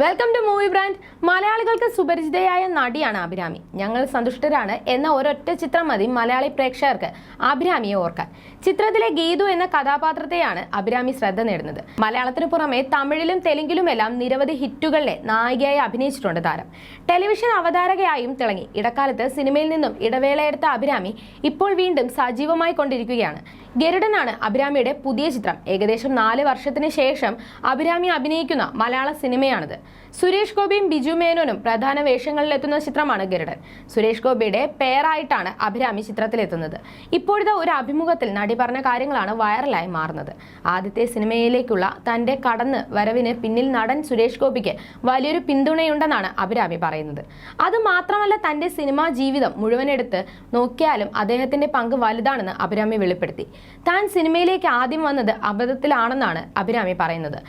Welcome to movie brand മലയാളികൾക്ക് സുപരിചിതയായ നടിയാണ് അഭിരാമി. ഞങ്ങൾ സന്തുഷ്ടരാണ് എന്ന ഒരൊറ്റ ചിത്രം മതി മലയാളി പ്രേക്ഷകർക്ക്. അഭിരാമിയെ ഓർക്കാൻ. ചിത്രത്തിലെ ഗീതു എന്ന കഥാപാത്രത്തെയാണ് അഭിരാമി ശ്രദ്ധ നേടുന്നത്. മലയാളത്തിന് പുറമെ തമിഴിലും തെലുങ്കിലുമെല്ലാം നിരവധി ഹിറ്റുകളിലെ നായികയായി അഭിനയിച്ചിട്ടുണ്ട് താരം. ടെലിവിഷൻ അവതാരകയായും തിളങ്ങി. ഇടക്കാലത്ത് സിനിമയിൽ നിന്നും ഇടവേളയെടുത്ത അഭിരാമി ഇപ്പോൾ വീണ്ടും സജീവമായി കൊണ്ടിരിക്കുകയാണ്. ഗരുഡനാണ് അഭിരാമിയുടെ പുതിയ ചിത്രം. ഏകദേശം നാല് വർഷത്തിന് ശേഷം അഭിരാമി അഭിനയിക്കുന്ന മലയാള സിനിമയാണിത്. സുരേഷ് ഗോപിയും ബിജു മേനോനും പ്രധാന വേഷങ്ങളിലെത്തുന്ന ചിത്രമാണ് ഗരുഡൻ. സുരേഷ് ഗോപിയുടെ പേരായിട്ടാണ് അഭിരാമി ചിത്രത്തിലെത്തുന്നത്. ഇപ്പോഴത്തെ ഒരു അഭിമുഖത്തിൽ നടി പറഞ്ഞ കാര്യങ്ങളാണ് വൈറലായി മാറുന്നത്. ആദ്യത്തെ സിനിമയിലേക്കുള്ള തന്റെ കടന്ന് വരവിന് പിന്നിൽ നടൻ സുരേഷ് ഗോപിക്ക് വലിയൊരു പിന്തുണയുണ്ടെന്നാണ് അഭിരാമി പറയുന്നത്. അത് മാത്രമല്ല തന്റെ സിനിമാ ജീവിതം മുഴുവനെടുത്ത് നോക്കിയാലും അദ്ദേഹത്തിന്റെ പങ്ക് വലുതാണെന്ന് അഭിരാമി വെളിപ്പെടുത്തി. താൻ സിനിമയിലേക്ക് ആദ്യം വന്നത് അബദ്ധത്തിലാണെന്നാണ് അഭിരാമി പറയുന്നത്.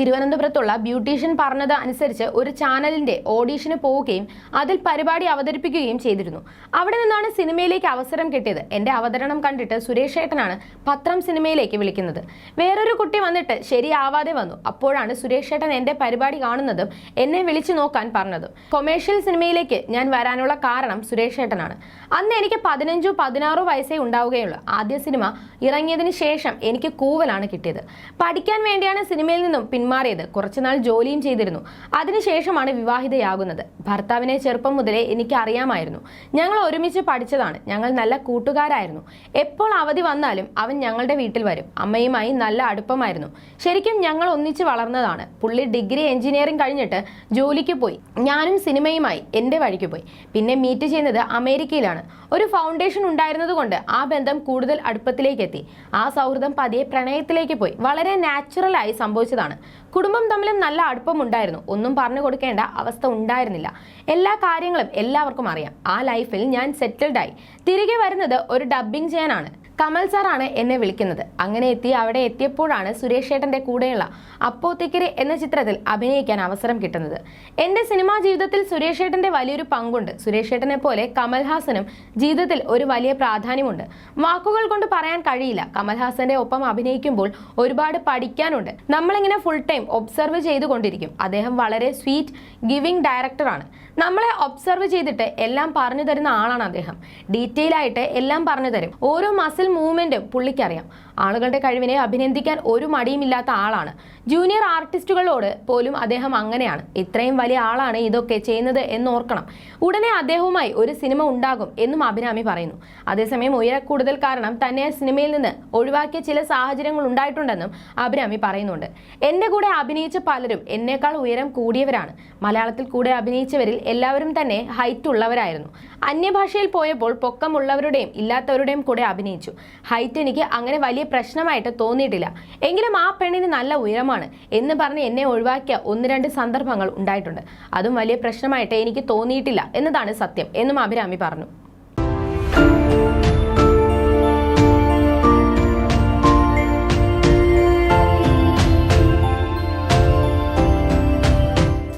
തിരുവനന്തപുരത്തുള്ള ബ്യൂട്ടീഷ്യൻ പറഞ്ഞത് അനുസരിച്ച് ഒരു ചാനലിന്റെ ഓഡീഷന് പോവുകയും അതിൽ പരിപാടി അവതരിപ്പിക്കുകയും ചെയ്തിരുന്നു. അവിടെ നിന്നാണ് സിനിമയിലേക്ക് അവസരം കിട്ടിയത്. എന്റെ അവതരണം കണ്ടിട്ട് സുരേഷ് ഏട്ടനാണ് പത്രം സിനിമയിലേക്ക് വിളിക്കുന്നത്. വേറൊരു കുട്ടി വന്നിട്ട് ശരിയാവാതെ വന്നു. അപ്പോഴാണ് സുരേഷ് ഏട്ടൻ എന്റെ പരിപാടി കാണുന്നതും എന്നെ വിളിച്ചു നോക്കാൻ പറഞ്ഞതും. കൊമേഴ്ഷ്യൽ സിനിമയിലേക്ക് ഞാൻ വരാനുള്ള കാരണം സുരേഷ് ഏട്ടനാണ്. അന്ന് എനിക്ക് പതിനഞ്ചോ പതിനാറോ വയസ്സേ ഉണ്ടാവുകയുള്ളൂ. ആദ്യ സിനിമ ഇറങ്ങിയതിന് ശേഷം എനിക്ക് കൂവലാണ് കിട്ടിയത്. പഠിക്കാൻ വേണ്ടിയാണ് സിനിമയിൽ നിന്നും പിന്മാറിയത് കുറച്ചുനാൾ ജോലിയും ചെയ്തിരുന്നു. അതിനുശേഷമാണ് വിവാഹിതയാകുന്നത്. ഭർത്താവിനെ ചെറുപ്പം മുതലേ എനിക്ക് അറിയാമായിരുന്നു ഞങ്ങൾ ഒരുമിച്ച് പഠിച്ചതാണ്. ഞങ്ങൾ നല്ല കൂട്ടുകാരായിരുന്നു. എപ്പോൾ അവധി വന്നാലും അവൻ ഞങ്ങളുടെ വീട്ടിൽ വരും. അമ്മയുമായി നല്ല അടുപ്പമായിരുന്നു. ശരിക്കും ഞങ്ങൾ ഒന്നിച്ച് വളർന്നതാണ്. പുള്ളി ഡിഗ്രി എഞ്ചിനീയറിംഗ് കഴിഞ്ഞിട്ട് ജോലിക്ക് പോയി. ഞാനും സിനിമയുമായി എന്റെ വഴിക്ക് പോയി. പിന്നെ മീറ്റ് ചെയ്യുന്നത് അമേരിക്കയിലാണ്. ഒരു ഫൗണ്ടേഷൻ ഉണ്ടായിരുന്നതുകൊണ്ട് ആ ബന്ധം കൂടുതൽ അടുപ്പത്തിലേക്ക് എത്തി ആ സൗഹൃദം പതിയെ പ്രണയത്തിലേക്ക് പോയി. വളരെ നാച്ചുറലായി സംഭവിച്ചതാണ്. കുടുംബം തമ്മിലും നല്ല അടുപ്പമുണ്ടായിരുന്നു. ഒന്നും പറഞ്ഞു കൊടുക്കേണ്ട അവസ്ഥ ഉണ്ടായിരുന്നില്ല. എല്ലാ കാര്യങ്ങളും എല്ലാവർക്കും അറിയാം. ആ ലൈഫിൽ ഞാൻ സെറ്റിൽഡായി തിരികെ വരുന്നത് ഒരു ഡബ്ബിംഗ് ചെയ്യാനാണ് കമൽ സാറാണ് എന്നെ വിളിക്കുന്നത്. അങ്ങനെ എത്തി അവിടെ എത്തിയപ്പോഴാണ് സുരേഷ് ഏട്ടന്റെ കൂടെയുള്ള അപ്പോത്തിക്കരി എന്ന ചിത്രത്തിൽ അഭിനയിക്കാൻ അവസരം കിട്ടുന്നത്. എന്റെ സിനിമാ ജീവിതത്തിൽ സുരേഷ് ഏട്ടന്റെ വലിയൊരു പങ്കുണ്ട്. സുരേഷ് ഏട്ടനെ പോലെ കമൽഹാസനും ജീവിതത്തിൽ ഒരു വലിയ പ്രാധാന്യമുണ്ട്. വാക്കുകൾ കൊണ്ട് പറയാൻ കഴിയില്ല. കമൽഹാസന്റെ ഒപ്പം അഭിനയിക്കുമ്പോൾ ഒരുപാട് പഠിക്കാനുണ്ട്. നമ്മളിങ്ങനെ ഫുൾ ടൈം ഒബ്സർവ് ചെയ്തുകൊണ്ടിരിക്കും. അദ്ദേഹം വളരെ സ്വീറ്റ് ഗിവിംഗ് ഡയറക്ടറാണ് നമ്മളെ ഒബ്സർവ് ചെയ്തിട്ട് എല്ലാം പറഞ്ഞു തരുന്ന ആളാണ് അദ്ദേഹം. ഡീറ്റെയിൽ ആയിട്ട് എല്ലാം പറഞ്ഞു തരും. ഓരോ മസിൽ മൂവ്മെന്റും പുള്ളിക്കറിയാം. ആളുകളുടെ കഴിവിനെ അഭിനന്ദിക്കാൻ ഒരു മടിയുമില്ലാത്ത ആളാണ്. ജൂനിയർ ആർട്ടിസ്റ്റുകളോട് പോലും അദ്ദേഹം അങ്ങനെയാണ്. ഇത്രയും വലിയ ആളാണ് ഇതൊക്കെ ചെയ്യുന്നത് എന്നോർക്കണം ഉടനെ അദ്ദേഹവുമായി ഒരു സിനിമ ഉണ്ടാകും എന്നും അഭിരാമി പറയുന്നു. അതേസമയം ഉയരക്കൂടുതൽ കാരണം തന്നെ സിനിമയിൽ നിന്ന് ഒഴിവാക്കിയ ചില സാഹചര്യങ്ങൾ ഉണ്ടായിട്ടുണ്ടെന്നും അഭിരാമി പറയുന്നുണ്ട്. എന്റെ കൂടെ അഭിനയിച്ച പലരും എന്നേക്കാൾ ഉയരം കൂടിയവരാണ്. മലയാളത്തിൽ കൂടെ അഭിനയിച്ചവരിൽ എല്ലാവരും തന്നെ ഹൈറ്റ് ഉള്ളവരായിരുന്നു. അന്യഭാഷയിൽ പോയപ്പോൾ പൊക്കമുള്ളവരുടെയും ഇല്ലാത്തവരുടെയും കൂടെ അഭിനയിച്ചു. ഹൈറ്റ് എനിക്ക് അങ്ങനെ വലിയ പ്രശ്നമായിട്ട് തോന്നിയിട്ടില്ല. എങ്കിലും ആ പെണ്ണിന് നല്ല ഉയരമാണ് എന്ന് പറഞ്ഞ് എന്നെ ഒഴിവാക്കിയ ഒന്ന് രണ്ട് സന്ദർഭങ്ങൾ ഉണ്ടായിട്ടുണ്ട്. അതും വലിയ പ്രശ്നമായിട്ട് എനിക്ക് തോന്നിയിട്ടില്ല എന്നതാണ് സത്യം എന്നും അഭിരാമി പറഞ്ഞു.